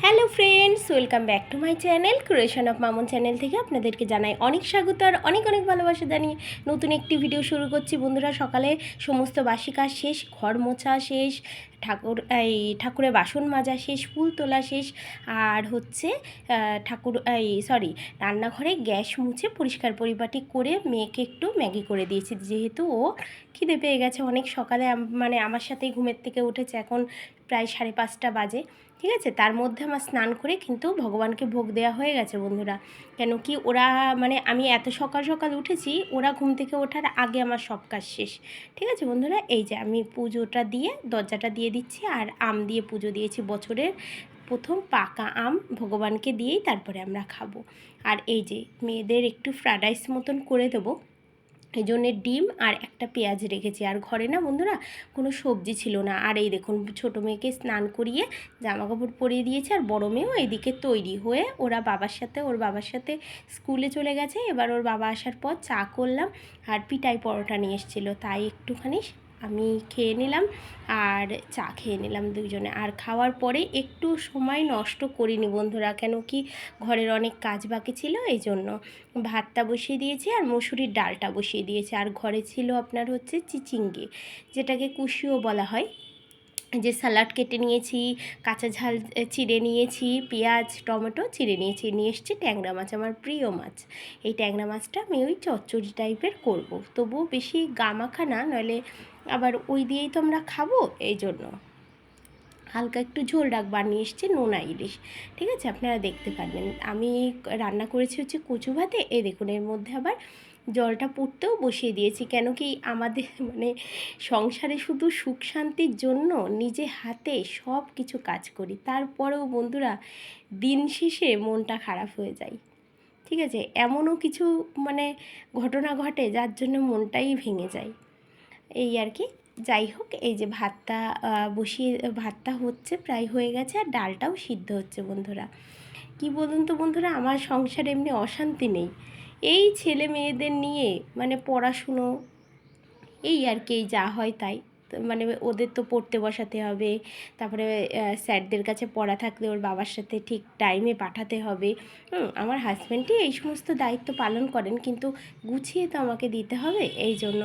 Hello friends welcome back to my channel creation of Mamun channel থেকে আপনাদেরকে জানাই অনেক স্বাগত আর অনেক অনেক ভালোবাসা জানিয়ে নতুন একটি ভিডিও শুরু করছি। বন্ধুরা, সকালে সমস্ত বাসি কাজ শেষ, ঘর মোছা শেষ, ঠাকুর, এই ঠাকুরের বাসন মাজা শেষ, ফুল তোলা শেষ, আর হচ্ছে ঠাকুর, এই সরি রান্নাঘরে গ্যাস মুছে পরিষ্কার পরিপাটি করে মেয়েকে একটু ম্যাগি করে দিয়েছি। যেহেতু ও খিদে পেয়ে গেছে, অনেক সকালে মানে আমার সাথেই ঘুমের থেকে উঠেছে, এখন প্রায় সাড়ে পাঁচটা বাজে, ঠিক আছে? তার মধ্যে আমার স্নান করে কিন্তু ভগবানকে ভোগ দেওয়া হয়ে গেছে বন্ধুরা। কেন কি ওরা মানে আমি এত সকাল সকাল উঠেছি, ওরা ঘুম থেকে ওঠার আগে আমার সব কাজ শেষ। ঠিক আছে বন্ধুরা? এই যে আমি পুজোটা দিয়ে, দরজাটা দিয়ে দিচ্ছি আর আম দিয়ে পুজো দিয়েছি বছরের। প্রথম পাকা আম ভগবানকে দিয়েই তারপরে আমরা খাব। আর এই যে মেয়েদের একটু ফ্রাইড রাইস মতন করে দেবো। এই জন্যে ডিম আর একটা পেঁয়াজ রেখেছি। আর ঘরে না বন্ধুরা কোনো সবজি ছিল না। আর এই দেখুন ছোটো মেয়েকে স্নান করিয়ে জামা কাপড় পরিয়ে দিয়েছে আর বড়ো মেয়েও এইদিকে তৈরি হয়ে ওরা বাবার সাথে, ওর বাবার সাথে স্কুলে চলে গেছে। এবার ওর বাবা আসার পর চা করলাম আর পিটাই পরোটা নিয়ে এসেছিল। তাই একটুখানি আমি খেয়ে নিলাম আর চা খেয়ে নিলাম দুজনে। আর খাওয়ার পরে একটু সময় নষ্ট করিনি বন্ধুরা, কেন কি ঘরের অনেক কাজ বাকি ছিল, এই জন্য ভাতটা বসিয়ে দিয়েছি আর মসুরির ডালটা বসিয়ে দিয়েছি। আর ঘরে ছিল আপনার হচ্ছে চিচিঙ্গে, যেটাকে কুশিও বলা হয়। যে স্যালাড কেটে নিয়েছি, কাঁচা ঝাল চিড়ে নিয়েছি, পেঁয়াজ, টমেটো চিড়ে নিয়েছি, নিয়ে এসেছি ট্যাংরা মাছ, আমার প্রিয় মাছ। এই ট্যাংরা মাছটা আমি ওই চচ্চড়ি টাইপের করব। তবুও বেশি গামাখা না, নইলে আবার ওই দিয়েই তো আমরা খাব এই জন্য। হালকা একটু ঝোল ডাক বানিয়ে এসছে নোনা ইলিশ। ঠিক আছে? আপনারা দেখতে পারবেন। আমি রান্না করেছি হচ্ছে কচু ভাতে। এই দেখুন, এর মধ্যে আবার জলটা পড়তেও বসিয়ে দিয়েছি। কেন কি আমাদের মানে সংসারে শুধু সুখ শান্তির জন্য নিজে হাতে সব কিছু কাজ করি। তারপরেও বন্ধুরা, দিন শেষে মনটা খারাপ হয়ে যায়। ঠিক আছে? এমনও কিছু মানে ঘটনা ঘটে যার জন্য মনটাই ভেঙে যায়। এই আর কি। যাই হোক, এই যে ভাতটা বসিয়ে, ভাতটা হচ্ছে প্রায় হয়ে গেছে আর ডালটাও সিদ্ধ হচ্ছে বন্ধুরা। কি বলুন তো বন্ধুরা, আমার সংসারে এমনি অশান্তি নেই। এই ছেলে মেয়েদের নিয়ে মানে পড়াশুনো, এই আর কি যা হয় তাই। মানে ওদের তো পড়তে বসাতে হবে, তারপরে স্যারদের কাছে পড়া থাকলে ওর বাবার সাথে ঠিক টাইমে পাঠাতে হবে। আমার হাজব্যান্ডই এই সমস্ত দায়িত্ব পালন করেন, কিন্তু গুছিয়ে তো আমাকে দিতে হবে, এই জন্য।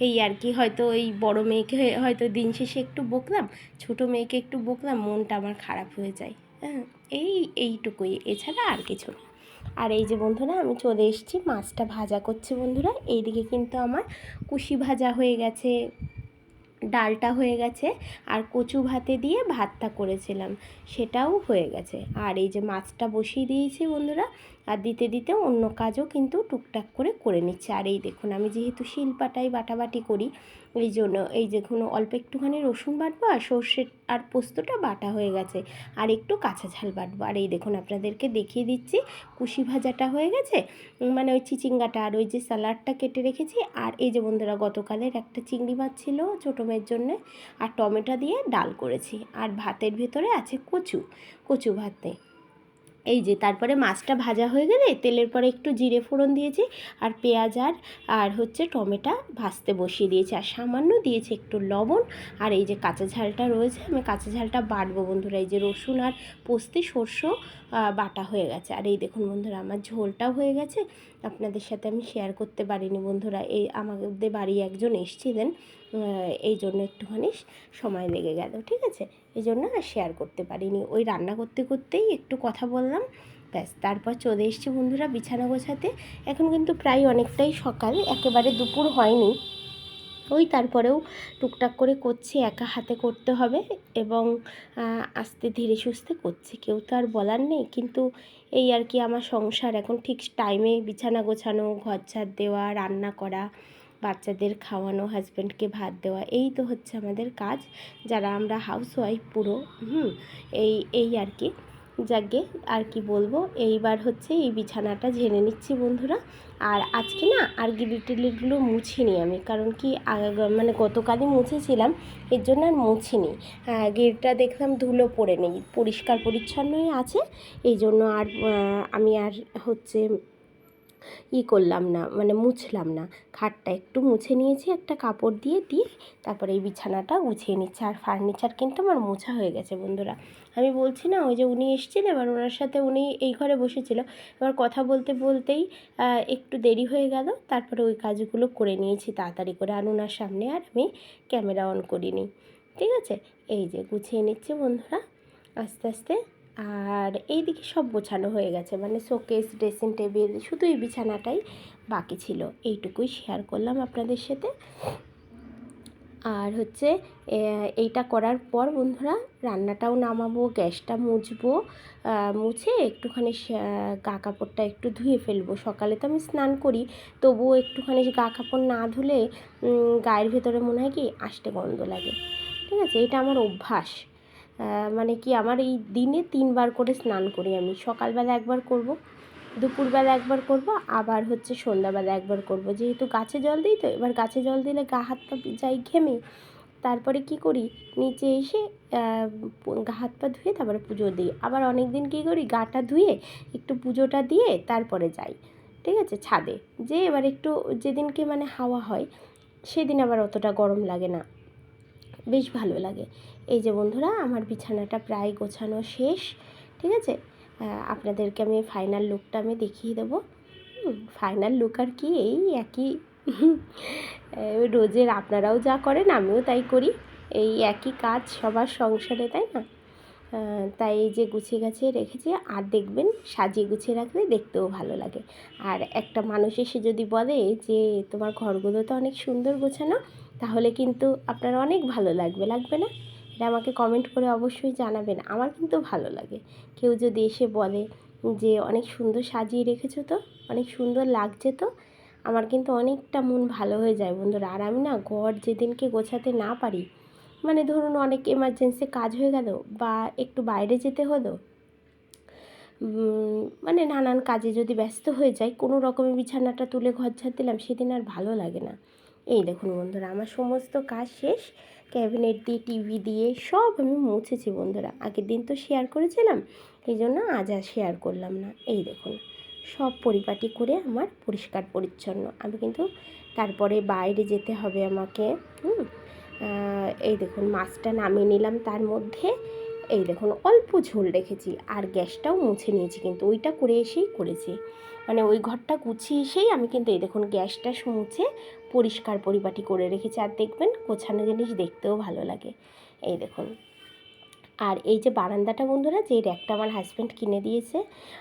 এই আর কি, হয়তো ওই বড় মেয়েকে হয়ে- হয়তো দিন শেষে একটু বকলাম, ছোট মেয়েকে একটু বকলাম, মনটা আমার খারাপ হয়ে যায়। হ্যাঁ এই, এইটুকুই, এছাড়া আর কিছু না। আর এই যে বন্ধুরা, আমি চলে এসেছি, মাছটা ভাজা করছে বন্ধুরা, এইদিকে কিন্তু আমার কুশি ভাজা হয়ে গেছে। ডালটা হয়ে গেছে আর কচু ভাতে দিয়ে ভাতটা করেছিলাম, সেটাও হয়ে গেছে। আর এই যে মাছটা বসিয়ে দিয়েছি বন্ধুরা, আর দিতে দিতে অন্য কাজও কিন্তু টুকটাক করে করে নিচ্ছে। আর এই দেখুন, আমি যেহেতু শিলপাটাই বাটাবাটি করি এই জন্য, এই যে কোনো অল্প একটুখানি রসুন বাটবো আর সর্ষে আর পোস্তটা বাটা হয়ে গেছে। আর একটু কাঁচা ঝাল বাটবো। আর এই দেখুন, আপনাদেরকে দেখিয়ে দিচ্ছি, কুশি ভাজাটা হয়ে গেছে। মানে ওই চিচিঙ্গাটা আর ওই যে স্যালাডটা কেটে রেখেছি। আর এই যে বন্ধুরা, গতকালের একটা চিংড়ি মাছ ছিল ছোটো মেয়ের জন্যে। আর টমেটো দিয়ে ডাল করেছি। আর ভাতের ভেতরে আছে কচু কচু ভাতে। এই যে, তারপরে মাছটা ভাজা হয়ে গেলে তেলের পরে একটু জিরে ফোড়ন দিয়েছি আর পেঁয়াজ আর আর হচ্ছে টমেটো ভাজতে বসিয়ে দিয়েছি। আর সামান্য দিয়েছি একটু লবণ। আর এই যে কাঁচা ঝালটা রয়েছে, আমি কাঁচা ঝালটা বাটবো বন্ধুরা। এই যে রসুন আর পোস্তে সর্ষ বাটা হয়ে গেছে। আর এই দেখুন বন্ধুরা, আমার ঝোলটাও হয়ে গেছে। আপনাদের সাথে আমি শেয়ার করতে পারিনি বন্ধুরা। এই আমাদের বাড়ি একজন এসেছিলেন। এই জন্য একটুখানি সময় লেগে গেল, ঠিক আছে? এই জন্য আর শেয়ার করতে পারিনি। ওই রান্না করতে করতেই একটু কথা বললাম, ব্যাস। তারপর চলে এসেছি বন্ধুরা বিছানা গোছাতে। এখন কিন্তু প্রায় অনেকটাই সকাল, একেবারে দুপুর হয়নি। ওই তারপরেও টুকটাক করে করছি, একা হাতে করতে হবে এবং আস্তে ধীরে সুস্থে করছি। কেউ তো আর বলার নেই, কিন্তু এই আর কি আমার সংসার। এখন ঠিক টাইমে বিছানা গোছানো, ঘর ঝাড় দেওয়া, রান্না করা বাচ্চাদের খাওয়ানো হাজব্যান্ডকে ভাত দেওয়া, এই তো হচ্ছে আমাদের কাজ। যারা আমরা হাউস ওয়াইফ পুরো, হুম, এই এই আর কি। যাকে আর কি বলব, এইবার হচ্ছে এই বিছানাটা ঝেড়ে নিচ্ছি বন্ধুরা। আর আজকে না আর গিলি টিলিগুলো মুছিনি আমি, কারণ কি মানে গতকালই মুছেছিলাম, এর জন্য আর মুছিনি। হ্যাঁ গেটটা দেখলাম ধুলো পড়ে নেই পরিষ্কার পরিচ্ছন্নই আছে, এই জন্য আর আমি আর হচ্ছে ই করলাম না মানে মুছলাম না। খাটটা একটু মুছে নিয়েছি, একটা কাপড় দিয়ে দিয়ে তারপরে এই বিছানাটা গুছিয়ে নিচ্ছে। আর ফার্নিচার কিন্তু আমার মোছা হয়ে গেছে বন্ধুরা। আমি বলছি না, ওই যে উনি এসেছিলেন, এবার ওনার সাথে উনি এই ঘরে বসেছিল। এবার কথা বলতে বলতেই একটু দেরি হয়ে গেল। তারপরে ওই কাজগুলো করে নিয়েছি, তাড়াতাড়ি করে। আর ওনার সামনে আর আমি ক্যামেরা অন করিনি। ঠিক আছে? এই যে গুছিয়ে নিচ্ছে বন্ধুরা। আস্তে আস্তে আর এইদিকে সব গোছানো হয়ে গেছে। মানে শোকেস, ড্রেসিং টেবিল, শুধু এই বিছানাটাই বাকি ছিল। এইটুকুই শেয়ার করলাম আপনাদের সাথে। আর হচ্ছে এইটা করার পর বন্ধুরা রান্নাটাও নামাবো, গ্যাসটা মুছবো মুছে একটুখানি গা কাপড়টা একটু ধুয়ে ফেলব। সকালে তো আমি স্নান করি, তবুও একটুখানি গা কাপড় না ধুলে গায়ের ভেতরে মনে হয় কি, আষ্টে গন্ধ লাগে। ঠিক আছে এটা আমার অভ্যাস। মানে কি আমার এই দিনে তিনবার করে স্নান করি আমি। সকালবেলা একবার করব, দুপুরবেলা একবার করব, আবার হচ্ছে সন্ধ্যাবেলা একবার করব। যেহেতু গাছে জল দিই তো, এবার গাছে জল দিলে গা হাত পা যাই ঘেমে, তারপরে কি করি? নিচে এসে গা হাত পা ধুয়ে তারপরে পুজো দিই। আবার অনেক দিন কী করি? গাটা ধুয়ে একটু পুজোটা দিয়ে তারপরে যাই, ঠিক আছে? ছাদে। যে এবার একটু যেদিনকে মানে হাওয়া হয়, সেদিন আবার অতটা গরম লাগে না। বেশ ভালো লাগে। এই যে বন্ধুরা, আমার বিছানাটা প্রায় গোছানো শেষ, ঠিক আছে? আপনাদেরকে আমি ফাইনাল লুকটা আমি দেখিয়ে দেবো। ফাইনাল লুক আর কি, এই একই। রোজের আপনারাও যা করেন, আমিও তাই করি। এই একই কাজ সবার সংসারে, তাই না? তাই এই যে গুছিয়ে গাছিয়ে রেখেছি, আর দেখবেন সাজিয়ে গুছিয়ে রাখলে দেখতেও ভালো লাগে। আর একটা মানুষ এসে যদি বলে যে, তোমার ঘরগুলো তো অনেক সুন্দর গোছানো। তাহলে কিন্তু আপনার অনেক ভালো লাগবে লাগবে না? এটা আমাকে কমেন্ট করে অবশ্যই জানাবেন, আমার কিন্তু ভালো লাগে। কেউ যদি এসে বলে যে, অনেক সুন্দর সাজিয়ে রেখেছো তো? অনেক সুন্দর লাগছে তো? আমার কিন্তু অনেকটা মন ভালো হয়ে যায় বন্ধুরা। আর আমি না ঘর যেদিনকে গোছাতে না পারি মানে ধরুন অনেক এমার্জেন্সি কাজ হয়ে গেল বা একটু বাইরে যেতে হলো মানে নানান কাজে যদি ব্যস্ত হয়ে যাই কোনো রকমের বিছানাটা তুলে ঘর ঝাড় দিলাম, সেদিন আর ভালো লাগে না। এই দেখুন বন্ধুরা, আমার সমস্ত কাজ শেষ। ক্যাবিনেট দিয়ে, টিভি দিয়ে সব আমি মুছেছি বন্ধুরা। আগের দিন তো শেয়ার করেছিলাম, এই জন্য আজ আর শেয়ার করলাম না। এই দেখুন, সব পরিপাটি করে আমার পরিষ্কার পরিচ্ছন্ন। আমি কিন্তু তারপরে বাইরে যেতে হবে আমাকে, হুম? এই দেখুন, মাছটা নামিয়ে নিলাম তার মধ্যে। এই দেখুন, অল্প ঝোল রেখেছি আর গ্যাসটাও মুছে নিয়েছি কিন্তু ওইটা করে এসেই করেছি। মানে ওই ঘরটা গুছিয়ে এসেই আমি কিন্তু এই দেখুন, গ্যাসটা মুছে পরিষ্কার পরিপাটি করে রেখেছি। আর দেখবেন, গোছানো জিনিস দেখতেও ভালো লাগে। এই দেখুন। আর এই যে বারান্দাটা বন্ধুরা, যে র্যাকটা আমার হাজব্যান্ড কিনে দিয়েছে,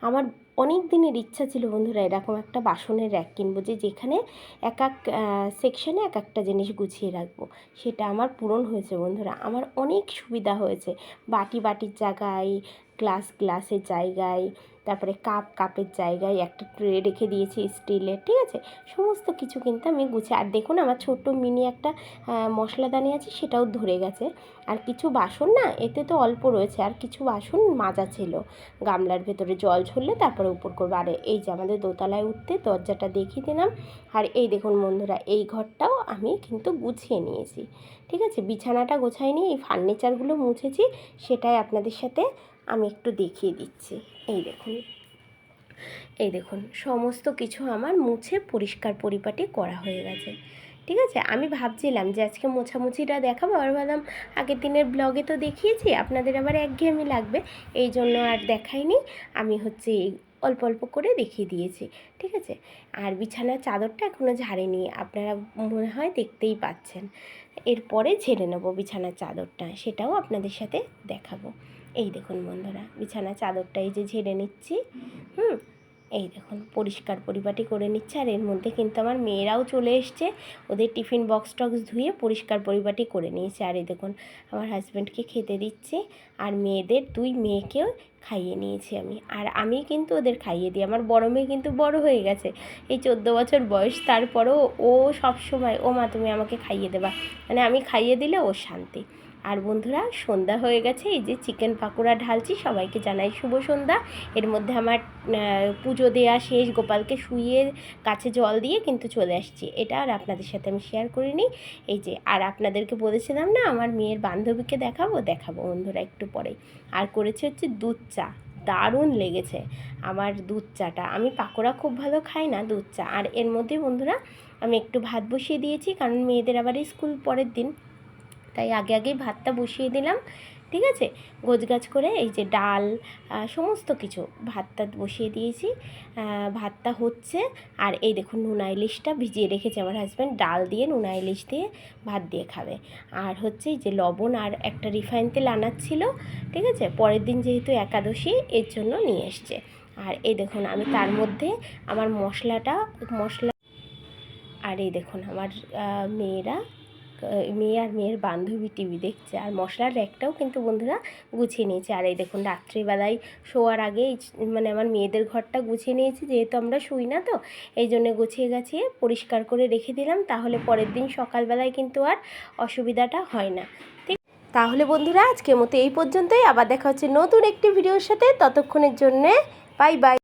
আমার অনেক দিনের ইচ্ছা ছিল বন্ধুরা এরকম একটা বাসনের র্যাক কিনবো, যে যেখানে এক এক সেকশানে এক একটা জিনিস গুছিয়ে রাখব। সেটা আমার পূরণ হয়েছে বন্ধুরা। আমার অনেক সুবিধা হয়েছে। বাটি বাটির জায়গায় গ্লাস গ্লাসের জায়গায়, তারপরে কাপ কাপের জায়গায় একটা ট্রে রেখে দিয়েছি স্টিলের ঠিক আছে? সমস্ত কিছু কিন্তু আমি গুছিয়ে, আর দেখুন আমার ছোট্ট মিনি একটা মশলাদানি আছে, সেটাও ধরে গেছে। আর কিছু বাসন না, এতে তো অল্প রয়েছে, আর কিছু বাসন মাজা ছিল। গামলার ভেতরে জল ঝরলে তারপরে উপর করব। আর এই যে আমাদের দোতলায় উঠতে দরজাটা দেখিয়ে দিলাম। আর এই দেখুন বন্ধুরা, এই ঘরটাও আমি কিন্তু গুছিয়ে নিয়েছি। ঠিক আছে? বিছানাটা গোছাইনি, এই ফার্নিচারগুলো মুছেছি, সেটাই আপনাদের সাথে আমি একটু দেখিয়ে দিচ্ছি। এই দেখুন। এই দেখুন, সমস্ত কিছু আমার মুছে পরিষ্কার পরিপাটি করা হয়ে গেছে। ঠিক আছে? আমি ভাবছিলাম যে আজকে মোছামুছিটা দেখাবো আর ভাবলাম আগের দিনের ব্লগে তো দেখিয়েছি, আপনাদের আবার একঘেয়েমি লাগবে। এই জন্য আর দেখাইনি। আমি হচ্ছে অল্প অল্প করে দেখিয়ে দিয়েছি। ঠিক আছে? আর বিছানার চাদরটা এখনও ঝাড়েনি, আপনারা মনে হয় দেখতেই পাচ্ছেন। এরপরে ঝেড়ে নেব বিছানার চাদরটা, সেটাও আপনাদের সাথে দেখাবো। এই দেখুন বন্ধুরা বিছানার চাদরটা এই যে ঝেড়ে নিচ্ছি, হুম, এই দেখুন, পরিষ্কার পরিপাটি করে নিচ্ছে, আর এর মধ্যে কিন্তু আমার মেয়েরাও চলে এসছে, ওদের টিফিন বক্স টক্স ধুয়ে পরিষ্কার পরিপাটি করে নিয়েছে, আর এই দেখুন, আমার হাজব্যান্ডকে খেতে দিচ্ছে, আর মেয়েদের দুই মেয়েকেও খাইয়ে নিয়েছি আমি, আর আমি কিন্তু ওদের খাইয়ে দিই, আমার বড় মেয়ে কিন্তু বড় হয়ে গেছে, এই চোদ্দ বছর বয়স, তারপরেও ও সব সময় ও মা তুমি আমাকে খাইয়ে দেবা মানে আমি খাইয়ে দিলে ও শান্তি আর বন্ধুরা, সন্ধ্যা হয়ে গেছে। এই যে চিকেন পাকোড়া ঢালছি, সবাইকে জানাই শুভ সন্ধ্যা। এর মধ্যে আমার পুজো দেওয়া শেষ, গোপালকে শুইয়ে কাছে জল দিয়ে কিন্তু চলে আসছি। এটা আর আপনাদের সাথে আমি শেয়ার করিনি এই যে, আর আপনাদেরকে বলেছিলাম না, আমার মেয়ের বান্ধবীকে দেখাবো? দেখাবো বন্ধুরা একটু পরেই আর করেছে হচ্ছে দুধ চা। দারুণ লেগেছে আমার দুধ চাটা। আমি পাকোড়া খুব ভালো খাই না দুধ চা। আর এর মধ্যে বন্ধুরা, আমি একটু ভাত বসিয়ে দিয়েছি, কারণ মেয়েদের আবার স্কুল পরের দিন। তাই আগে আগেই ভাতটা বসিয়ে দিলাম, ঠিক আছে? গোছগাছ করে এই যে ডাল সমস্ত কিছু ভাতটা বসিয়ে দিয়েছি। ভাতটা হচ্ছে, আর এই দেখুন নুনা ইলিশটা ভিজিয়ে রেখেছে আমার হাজব্যান্ড ডাল দিয়ে নুনা ইলিশ দিয়ে ভাত দিয়ে খাবে। আর হচ্ছে এই যে লবণ আর একটা রিফাইন তেল আনার ছিল, ঠিক আছে? পরের দিন যেহেতু একাদশী, এর জন্য নিয়ে এসছে। আর এই দেখুন আমি তার মধ্যে আমার মশলাটা, মশলা আর এই দেখুন আমার মেয়েরা মেয়ে আর মেয়ের বান্ধবী টিভি দেখছে। আর মশলার র্যাকটাও কিন্তু বন্ধুরা গুছিয়ে নিয়েছে। আর এই দেখুন, রাত্রিবেলায় শোয়ার আগে মানে আমার মেয়েদের ঘরটা গুছিয়ে নিয়েছি, যেহেতু আমরা শুই না তো, এই জন্য গুছিয়ে গাছিয়ে পরিষ্কার করে রেখে দিলাম। তাহলে পরের দিন সকালবেলায় কিন্তু আর অসুবিধাটা হয় না। ঠিক তাহলে বন্ধুরা, আজকের মতো এই পর্যন্তই। আবার দেখা হচ্ছে নতুন একটি ভিডিওর সাথে। ততক্ষণের জন্যে বাই বাই।